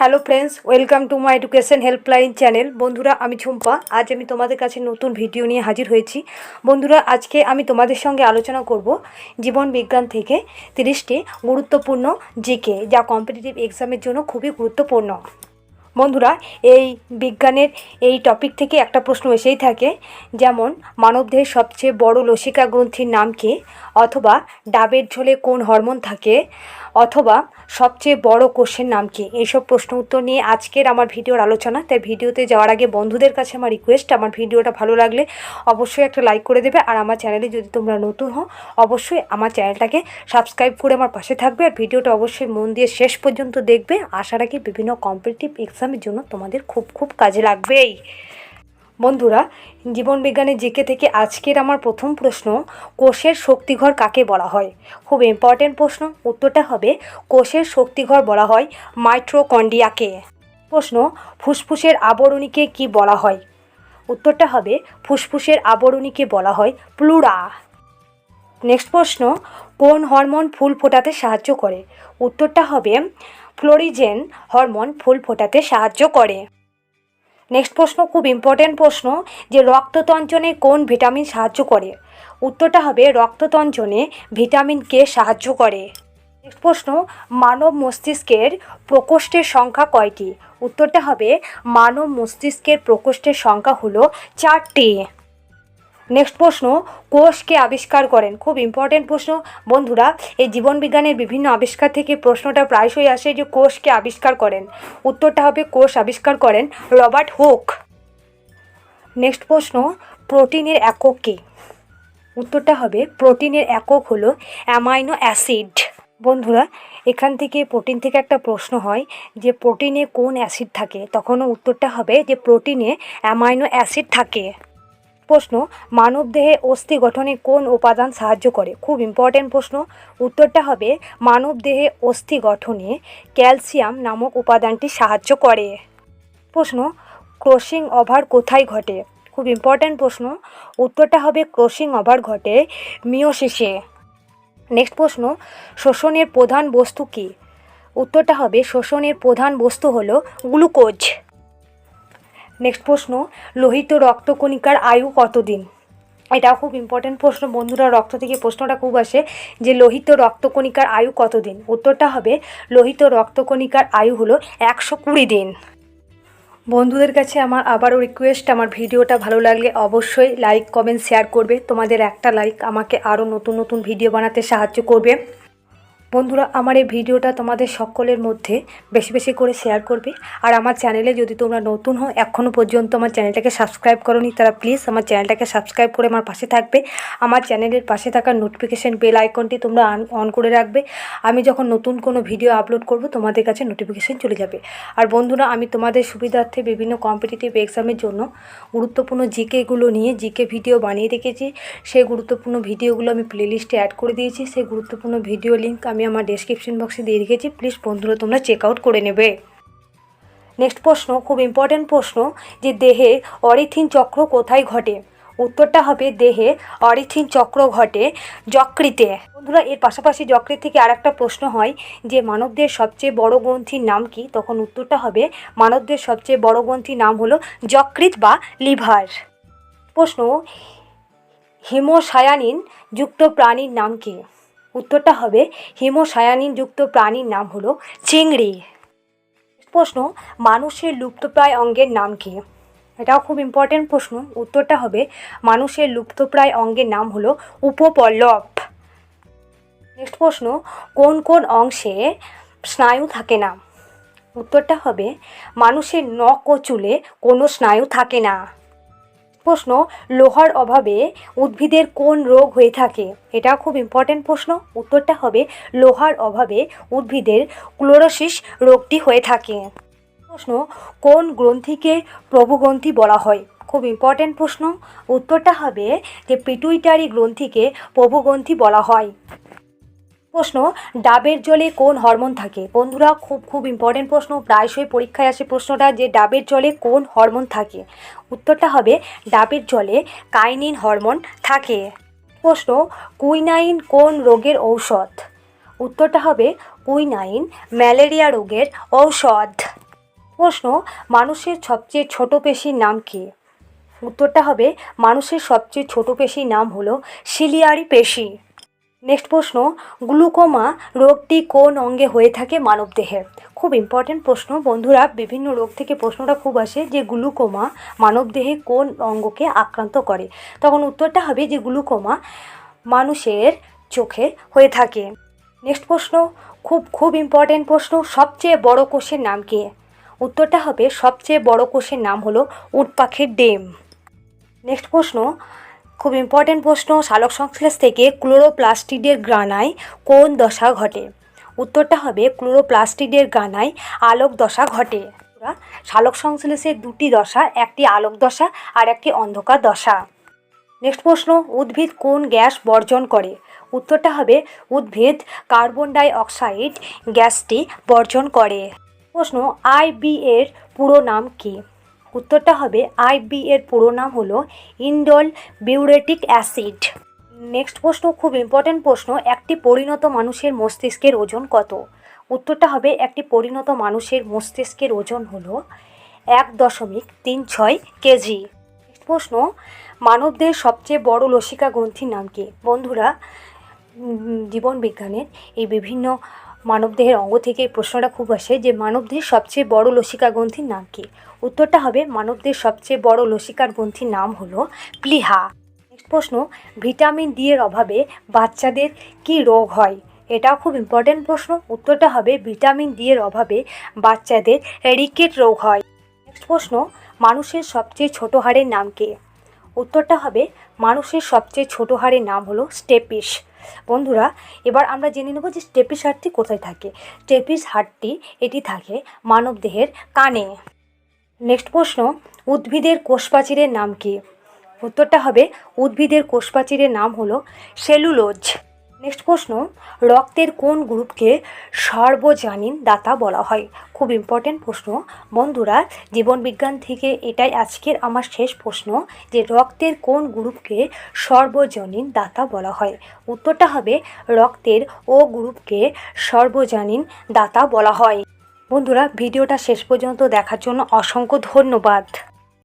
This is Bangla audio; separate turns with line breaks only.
Hello friends welcome to my education helpline channel বন্ধুরা, আমি ঝুম্পা আজ আমি তোমাদের কাছে নতুন ভিডিও নিয়ে হাজির হয়েছি। বন্ধুরা, আজকে আমি তোমাদের সঙ্গে আলোচনা করব জীবন বিজ্ঞান থেকে তিরিশটি গুরুত্বপূর্ণ জিকে, যা কম্পিটিটিভ এক্সামের জন্য খুবই গুরুত্বপূর্ণ। বন্ধুরা, এই বিজ্ঞানের এই টপিক থেকে একটা প্রশ্ন এসেই থাকে, যেমন, মানবদেহের সবচেয়ে বড় লসিকা গ্রন্থির নাম কি? অথবা, ডাবের ঝোলে কোন হরমোন থাকে? অথবা, সবচেয়ে বড় কোষের নাম কি? এইসব প্রশ্ন উত্তর নিয়ে আজকের আমার ভিডিওর আলোচনা। তাই ভিডিওতে যাওয়ার আগে বন্ধুদের কাছে আমার রিকোয়েস্ট আমার ভিডিওটা ভালো লাগলে অবশ্যই একটা লাইক করে দেবে। আর আমার চ্যানেলে যদি তোমরা নতুন হও, অবশ্যই আমার চ্যানেলটাকে সাবস্ক্রাইব করে আমার পাশে থাকবে। আর ভিডিওটা অবশ্যই মন দিয়ে শেষ পর্যন্ত দেখবে। আশা রাখি বিভিন্ন কম্পিটিটিভ এক্সামের জন্য তোমাদের খুব খুব কাজে লাগবেই। বন্ধুরা, জীবন বিজ্ঞানের জিকে থেকে আজকের আমার প্রথম প্রশ্ন, কোষের শক্তিঘর কাকে বলা হয়? খুব ইম্পর্টেন্ট প্রশ্ন। উত্তরটা হবে, কোষের শক্তিঘর বলা হয় মাইট্রোকন্ডিয়াকে প্রশ্ন, ফুসফুসের আবরণীকে কি বলা হয়? উত্তরটা হবে, ফুসফুসের আবরণীকে বলা হয় প্লুরা। নেক্সট প্রশ্ন, কোন হরমোন ফুল ফোটাতে সাহায্য করে? উত্তরটা হবে ফ্লোরিজেন হরমোন ফুল ফোটাতে সাহায্য করে। নেক্সট প্রশ্ন, খুব ইম্পর্ট্যান্ট প্রশ্ন যে রক্ততঞ্চনে কোন ভিটামিন সাহায্য করে? উত্তরটা হবে রক্ততঞ্চনে ভিটামিন কে সাহায্য করে। নেক্সট প্রশ্ন, মানব মস্তিষ্কের প্রকোষ্ঠের সংখ্যা কয়টি? উত্তরটা হবে মানব মস্তিষ্কের প্রকোষ্ঠের সংখ্যা হলো চারটি। নেক্সট প্রশ্ন, কোষকে আবিষ্কার করেন। খুব ইম্পর্টেন্ট প্রশ্ন। বন্ধুরা, এই জীবন বিজ্ঞানের বিভিন্ন আবিষ্কার থেকে প্রশ্নটা প্রায়শই আসে যে কোষকে আবিষ্কার করেন। উত্তরটা হবে কোষ আবিষ্কার করেন রবার্ট হোক। নেক্সট প্রশ্ন, প্রোটিনের একক কী? উত্তরটা হবে, প্রোটিনের একক হলো অ্যামাইনো অ্যাসিড। বন্ধুরা, এখান থেকে প্রোটিন থেকে একটা প্রশ্ন হয় যে প্রোটিনে কোন অ্যাসিড থাকে? তখনও উত্তরটা হবে যে প্রোটিনে অ্যামাইনো অ্যাসিড থাকে। প্রশ্ন, মানবদেহে অস্থি গঠনে কোন উপাদান সাহায্য করে? খুব ইম্পর্ট্যান্ট প্রশ্ন। উত্তরটা হবে, মানবদেহে অস্থি গঠনে ক্যালসিয়াম নামক উপাদানটি সাহায্য করে। প্রশ্ন, ক্রসিং ওভার কোথায় ঘটে? খুব ইম্পর্ট্যান্ট প্রশ্ন। উত্তরটা হবে, ক্রসিং ওভার ঘটে মিওসিসে নেক্সট প্রশ্ন, শোষণের প্রধান বস্তু কী? উত্তরটা হবে, শোষণের প্রধান বস্তু হলো গ্লুকোজ। নেক্সট প্রশ্ন, লোহিত রক্তকণিকার আয়ু কতদিন? এটাও খুব ইম্পর্টেন্ট প্রশ্ন। বন্ধুরা, রক্ত থেকে প্রশ্নটা খুব আসে যে লোহিত রক্তকণিকার আয়ু কতদিন? উত্তরটা হবে, লোহিত রক্তকণিকার আয়ু হলো একশো কুড়ি দিন। বন্ধুদের কাছে আমার আবারও রিকোয়েস্ট আমার ভিডিওটা ভালো লাগলে অবশ্যই লাইক কমেন্ট শেয়ার করবে। তোমাদের একটা লাইক আমাকে আরও নতুন নতুন ভিডিও বানাতে সাহায্য করবে। বন্ধুরা, আমার এই ভিডিওটা তোমাদের সকলের মধ্যে বেশি বেশি করে শেয়ার করবে। আর আমার চ্যানেলে যদি তোমরা নতুন হও এখনও পর্যন্ত আমার চ্যানেলটাকে সাবস্ক্রাইব করনি, তারা প্লিজ আমার চ্যানেলটাকে সাবস্ক্রাইব করে আমার পাশে থাকবে। আমার চ্যানেলের পাশে থাকা নোটিফিকেশান বেল আইকনটি তোমরা অন করে রাখবে। আমি যখন নতুন কোনো ভিডিও আপলোড করব, তোমাদের কাছে নোটিফিকেশান চলে যাবে। আর বন্ধুরা, আমি তোমাদের সুবিধার্থে বিভিন্ন কম্পিটিটিভ এক্সামের জন্য গুরুত্বপূর্ণ জিকেগুলো নিয়ে জিকে ভিডিও বানিয়ে রেখেছি। সেই গুরুত্বপূর্ণ ভিডিওগুলো আমি প্লেলিস্টে অ্যাড করে দিয়েছি। সেই গুরুত্বপূর্ণ ভিডিও লিঙ্ক আমি আমার ডেসক্রিপশন বক্সে দিয়ে রেখেছি। প্লিজ বন্ধুরা, তোমরা চেক আউট করে নেবে। নেক্সট প্রশ্ন, খুব ইম্পর্ট্যান্ট প্রশ্ন, যে দেহে অরিথিন চক্র কোথায় ঘটে? উত্তরটা হবে দেহে অরিথিন চক্র ঘটে যকৃতে। বন্ধুরা, এর পাশাপাশি যকৃত থেকে আর একটা প্রশ্ন হয় যে, মানবদের সবচেয়ে বড় গ্রন্থির নাম কি? তখন উত্তরটা হবে, মানবদের সবচেয়ে বড় গ্রন্থির নাম হলো যকৃত বা লিভার। প্রশ্ন হিমোসায়ানিন যুক্ত প্রাণীর নাম কি? উত্তরটা হবে হিমোসায়ানিন যুক্ত প্রাণীর নাম হলো চিংড়ি। প্রশ্ন, মানুষের লুপ্তপ্রায় অঙ্গের নাম কি? এটাও খুব ইম্পর্টেন্ট প্রশ্ন। উত্তরটা হবে মানুষের লুপ্তপ্রায় অঙ্গের নাম হলো উপপল্লব। নেক্সট প্রশ্ন, কোন কোন অংশে স্নায়ু থাকে না? উত্তরটা হবে, মানুষের নখ ও চুলে কোনো স্নায়ু থাকে না। প্রশ্ন, লোহার অভাবে উদ্ভিদের কোন রোগ হয়ে থাকে? এটা খুব ইম্পর্টেন্ট প্রশ্ন। উত্তরটা হবে, লোহার অভাবে উদ্ভিদের ক্লোরোসিস রোগটি হয়ে থাকে। প্রশ্ন, কোন গ্রন্থিকে প্রভুগ্রন্থি বলা হয়? খুব ইম্পর্টেন্ট প্রশ্ন। উত্তরটা হবে যে, পিটুইটারি গ্রন্থিকে প্রভুগ্রন্থি বলা হয়। প্রশ্ন, ডাবের জলে কোন হরমোন থাকে? বন্ধুরা, খুব খুব ইম্পর্টেন্ট প্রশ্ন। প্রায়শই পরীক্ষায় আসে প্রশ্নটা যে, ডাবের জলে কোন হরমোন থাকে? উত্তরটা হবে, ডাবের জলে কাইনিন হরমোন থাকে। প্রশ্ন, কুইনাইন কোন রোগের ঔষধ? উত্তরটা হবে, কুইনাইন ম্যালেরিয়া রোগের ঔষধ। প্রশ্ন, মানুষের সবচেয়ে ছোট পেশির নাম কী? উত্তরটা হবে, মানুষের সবচেয়ে ছোট পেশির নাম হলো সিলিয়ারি পেশি। নেক্সট প্রশ্ন, গ্লুকোমা রোগটি কোন অঙ্গে হয়ে থাকে মানবদেহে খুব ইম্পর্টেন্ট প্রশ্ন। বন্ধুরা, বিভিন্ন রোগ থেকে প্রশ্নটা খুব আসে যে গ্লুকোমা মানবদেহে কোন অঙ্গকে আক্রান্ত করে? তখন উত্তরটা হবে যে গ্লুকোমা মানুষের চোখে হয়ে থাকে। নেক্সট প্রশ্ন, খুব খুব ইম্পর্টেন্ট প্রশ্ন, সবচেয়ে বড় কোষের নাম কি? উত্তরটা হবে, সবচেয়ে বড় কোষের নাম হলো উট পাখির ডিম। নেক্সট প্রশ্ন খুব ইম্পর্টেন্ট প্রশ্ন সালোক সংশ্লেষ থেকে ক্লোরোপ্লাস্টিডের গ্রানায় কোন দশা ঘটে? উত্তরটা হবে ক্লোরোপ্লাস্টিডের গানায় আলোক দশা ঘটে। সালোক সংশ্লেষের দুটি দশা, একটি আলোক দশা আর একটি অন্ধকার দশা। নেক্সট প্রশ্ন, উদ্ভিদ কোন গ্যাস বর্জন করে? উত্তরটা হবে উদ্ভিদ কার্বন ডাই অক্সাইড গ্যাসটি বর্জন করে। প্রশ্ন আইবি এর পুরো নাম কী? উত্তরটা হবে আইবি এর পুরো নাম হলো ইন্ডল বিউরেটিক অ্যাসিড। নেক্সট প্রশ্ন, খুব ইম্পর্ট্যান্ট প্রশ্ন, একটি পরিণত মানুষের মস্তিষ্কের ওজন কত? উত্তরটা হবে একটি পরিণত মানুষের মস্তিষ্কের ওজন হলো এক দশমিক তিন ছয় কেজি। প্রশ্ন, মানবদের সবচেয়ে বড় লসিকা গ্রন্থির নাম কি? বন্ধুরা জীবন বিজ্ঞানের এই বিভিন্ন মানবদেহের অঙ্গ থেকে এই প্রশ্নটা খুব আসে যে মানবদেহের সবচেয়ে বড় লসিকা গ্রন্থির নাম কি? উত্তরটা হবে মানবদেহের সবচেয়ে বড় লসিকার গ্রন্থির নাম হলো প্লিহা। নেক্সট প্রশ্ন, ভিটামিন ডি এর অভাবে বাচ্চাদের কি রোগ হয়? এটাও খুব ইম্পর্টেন্ট প্রশ্ন। উত্তরটা হবে ভিটামিন ডি এর অভাবে বাচ্চাদের রিকেট রোগ হয়। নেক্সট প্রশ্ন, মানুষের সবচেয়ে ছোট হাড়ের নাম কে? উত্তরটা হবে মানুষের সবচেয়ে ছোট হাড়ের নাম হলো স্টেপিস। বন্ধুরা, এবার আমরা জেনে নেব যে স্টেপিস হাড়টি কোথায় থাকে। স্টেপিস হাড়টি, এটি থাকে মানবদেহের কানে। নেক্সট প্রশ্ন, উদ্ভিদের কোষপ্রাচীরের নাম কি? উত্তরটা হবে, উদ্ভিদের কোষপ্রাচীরের নাম হলো সেলুলোজ। নেক্সট প্রশ্ন, রক্তের কোন গ্রুপকে সর্বজনীন দাতা বলা হয়? খুব ইম্পর্টেন্ট প্রশ্ন। বন্ধুরা, জীবনবিজ্ঞান থেকে এটাই আজকের আমার শেষ প্রশ্ন যে রক্তের কোন গ্রুপকে সর্বজনীন দাতা বলা হয়? উত্তরটা হবে, রক্তের ও গ্রুপকে সর্বজনীন দাতা বলা হয়। বন্ধুরা, ভিডিওটা শেষ পর্যন্ত দেখার জন্য অসংখ্য ধন্যবাদ।